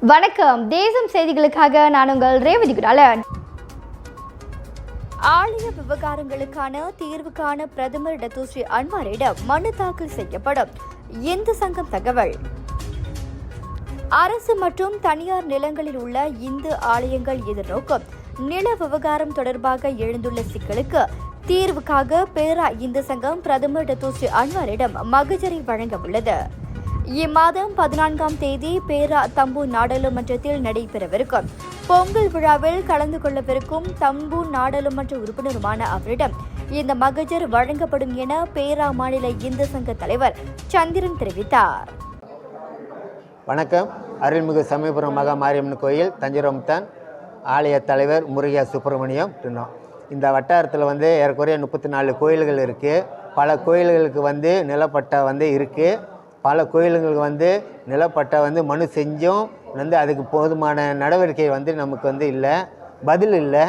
வணக்கம். தேசம் செய்திகளுக்காக நான் உங்கள் ரேவதி குடாலன். ஆலய விவகாரங்களுக்கான தீர்வுக்கான பிரதமர் டத்துஸ்ரீ அன்வாரிடம் மனு தாக்கல் செய்யப்படும். இந்து சங்கம் தகவல். அரசு மற்றும் தனியார் நிலங்களில் உள்ள இந்து ஆலயங்கள் எதிர்நோக்கும். நில விவகாரம் தொடர்பாக எழுந்துள்ள சிக்கலுக்கு தீர்வுக்காக பேரா இந்து சங்கம் பிரதமர் டத்துஸ்ரீ அன்வாரிடம் மகஜரை வழங்க உள்ளது. இம்மாதம் பதினான்காம் தேதி பேரா தம்பு நாடாளுமன்றத்தில் நடைபெறவிருக்கும். பொங்கல் விழாவில் கலந்து கொள்ளவிருக்கும் தம்பு நாடாளுமன்ற உறுப்பினருமான அவரிடம் இந்த மகஜர் வழங்கப்படும் என பேரா மாநில இந்து சங்க தலைவர் சந்திரன் தெரிவித்தார். வணக்கம். அருள்மிகு சமயபுரம் மகா மாரியம்மன் கோயில் தஞ்சிரம்தான் ஆலய தலைவர் முருகா சுப்பிரமணியம் இந்த வட்டாரத்தில் வந்து ஏறக்குறைய முப்பத்தி நாலு கோயில்கள் இருக்குது பல கோயில்களுக்கு வந்து நிலப்பட்டா வந்து இருக்குது பல கோயில்களுக்கு வந்து நிலப்பட்டா வந்து மனு செஞ்சும் வந்து அதுக்கு போதுமான நடவடிக்கை வந்து நமக்கு வந்து இல்லை. பதில் இல்லை.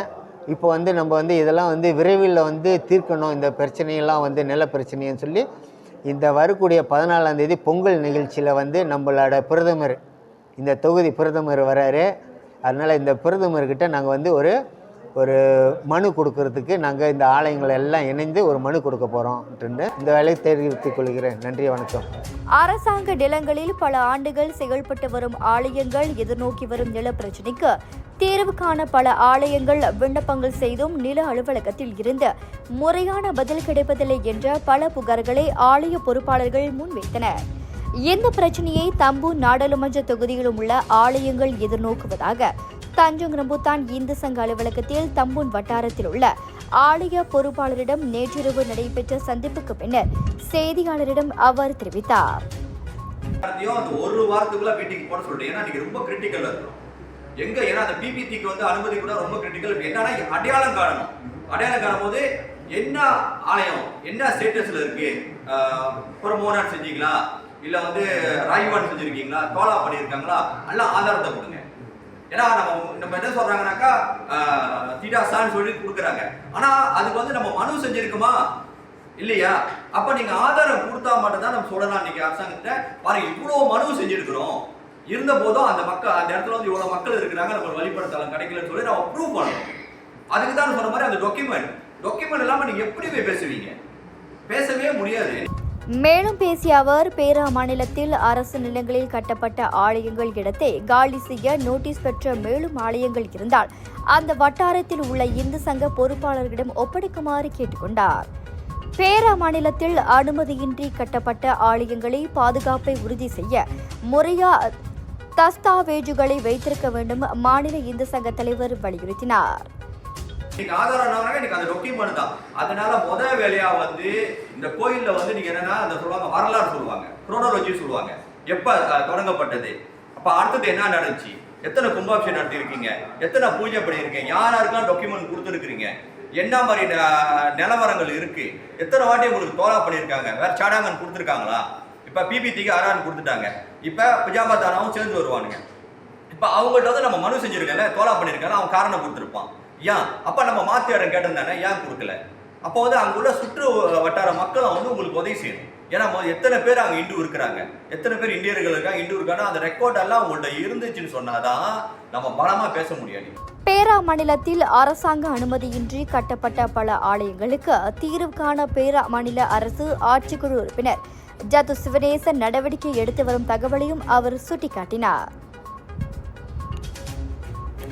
இப்போ வந்து நம்ம வந்து இதெல்லாம் வந்து விரைவில் வந்து தீர்க்கணும். இந்த பிரச்சனையெல்லாம் வந்து நில பிரச்சனைன்னு சொல்லி இந்த வரக்கூடிய பதினாலாம் தேதி பொங்கல் நிகழ்ச்சியில் வந்து நம்மளோட பிரதமர் இந்த தொகுதி பிரதமர் வராரு. அதனால் இந்த பிரதமர்கிட்ட நாங்கள் வந்து ஒரு ஒரு மனு கொடுக்கறதுக்கு நாங்கள் இந்த ஆலயங்கள் எல்லாம் இணைந்து ஒரு மனு கொடுக்க போகிறோம் இந்த வேலையை தெரிவித்துக் கொள்கிறேன். நன்றி வணக்கம். அரசாங்க நிலங்களில் பல ஆண்டுகள் செயல்பட்டு வரும் ஆலயங்கள் எதிர்நோக்கி வரும் நில பிரச்சினைக்கு தீர்வு காண பல ஆலயங்கள் விண்ணப்பங்கள் செய்தும் நில அலுவலகத்தில் இருந்து முறையான பதில் கிடைப்பதில்லை என்ற பல புகார்களை ஆலய பொறுப்பாளர்கள் முன்வைத்தனர். இந்த பிரச்சனையை தம்பு நாடாளுமன்ற தொகுதியிலும் உள்ள ஆலயங்கள் எதிர்நோக்குவதாக தஞ்சோங் ரம்புத்தான் இந்து சங்க அலுவலகத்தில் தம்பூன் வட்டாரத்தில் உள்ள ஆலய பொறுப்பாளரிடம் நேற்றிரவு நடைபெற்ற சந்திப்புக்கு பின்னர் செய்தியாளரிடம் அவர் தெரிவித்தார். ஒரு வாரத்துக்குள்ள மீட்டிங் போட சொல்லிட்டு ஏன்னா நீங்க ரொம்ப கிரிட்டிக்கல் இருக்கும் எங்க? ஏன்னா அந்த பிபிடிக்கு வந்து அனுமதி கூட ரொம்ப கிரிட்டிக்கல் என்னன்னா அடையாளம் காணணும். அடையாளம் காணும் போது என்ன ஆலயம் என்ன ஸ்டேட்டஸ்ல இருக்கு? புறமோனான் செஞ்சீங்களா? இல்ல வந்து ராய்வான் செஞ்சிருக்கீங்களா? கோலா பண்ணியிருக்காங்களா எல்லாம் ஆதாரத்தை கொடுங்க. ஏன்னா நம்ம நம்ம என்ன சொல்றாங்கனாக்கா தீடாசான்னு சொல்லி கொடுக்குறாங்க. ஆனா அதுக்கு வந்து நம்ம மனு செஞ்சிருக்குமா? இல்லையா? அப்ப நீங்க ஆதாரம் கொடுத்தா மட்டும்தான் நம்ம சொல்லலாம் இன்னைக்கு அரசாங்கத்தை. பாருங்க இவ்வளவு மனு செஞ்சிருக்கிறோம். இருந்த போதும் அந்த மக்கள் அந்த இடத்துல வந்து இவ்வளவு மக்கள் இருக்கிறாங்க நம்ம வழிபடுத்தலாம் கிடைக்கலன்னு சொல்லி நம்ம ப்ரூவ் பண்ணணும். அதுக்கு தான் சொன்ன மாதிரி அந்த டாக்குமெண்ட் டாக்குமெண்ட் இல்லாம நீங்க எப்படி போய் பேசுவீங்க? பேசவே முடியாது. மேலும் பேசிய அவர் பேரா மாநிலத்தில் அரசு நிலங்களில் கட்டப்பட்ட ஆலயங்கள் இடத்தை காலி செய்ய நோட்டீஸ் பெற்ற மேலும் ஆலயங்கள் இருந்தால் அந்த வட்டாரத்தில் உள்ள இந்து சங்க பொறுப்பாளர்களிடம் ஒப்படைக்குமாறு கேட்டுக்கொண்டார். பேரா மாநிலத்தில் அனுமதியின்றி கட்டப்பட்ட ஆலயங்களை பாதுகாப்பை உறுதி செய்ய முறையா தஸ்தாவேஜுகளை வைத்திருக்க வேண்டும் மாநில இந்து சங்க தலைவர் வலியுறுத்தினார். இன்னைக்கு ஆதாரம் என்னன்னா இன்னைக்கு அந்த டொக்கியூமெண்ட் தான் அதனால முத வேலையா வந்து இந்த கோயில்ல வந்து நீங்க என்னன்னா அந்த சொல்லுவாங்க வரலாறு சொல்லுவாங்க. குரோனாலஜி சொல்லுவாங்க. எப்ப தொடங்கப்பட்டது? அப்ப அடுத்தது என்ன நடந்துச்சு? எத்தனை கும்பாபிஷேகம் நடத்திருக்கீங்க எத்தனை பூஜை பண்ணியிருக்கீங்க? யார் யாருக்கெல்லாம் டாக்குமெண்ட் கொடுத்துருக்கீங்க என்ன மாதிரி ந- நிலவரங்கள் இருக்கு? எத்தனை வாட்டி உங்களுக்கு தோலா பண்ணியிருக்காங்க? வேற சாடாங்கன் கொடுத்துருக்காங்களா? இப்ப பிபிடிக்கு ஆரான் கொடுத்துட்டாங்க. இப்ப பிஜாமா தானாவும் சேர்ந்து வருவானுங்க. இப்ப அவங்கள்ட்ட வந்து நம்ம மனு செஞ்சிருக்கல தோலா பண்ணியிருக்காங்க அவன் காரணம் கொடுத்துருப்பான். ஏன்? அப்போ நம்ம மாத்து இடம் கேட்டிருந்தானே ஏன் கொடுக்கல? அப்போ வந்து அங்குள்ள சுற்று வட்டார மக்களும் வந்து உங்களுக்கு உதவி செய்யணும். ஏன்னா எத்தனை பேர் அங்கே இந்து இருக்கிறாங்க? எத்தனை பேர் இந்தியர்கள் இருக்காங்க? இந்து இருக்காங்க அந்த ரெக்கார்ட் எல்லாம் உங்கள்ட்ட இருந்துச்சுன்னு சொன்னாதான் நம்ம பலமாக பேச முடியாது பேரா மாநிலத்தில் அரசாங்க அனுமதியின்றி கட்டப்பட்ட பல ஆலயங்களுக்கு தீர்வு காண பேரா மாநில அரசு ஆட்சிக்குழு உறுப்பினர் ஜது சிவனேசன் நடவடிக்கை எடுத்து வரும் தகவலையும் அவர் சுட்டிக்காட்டினார்.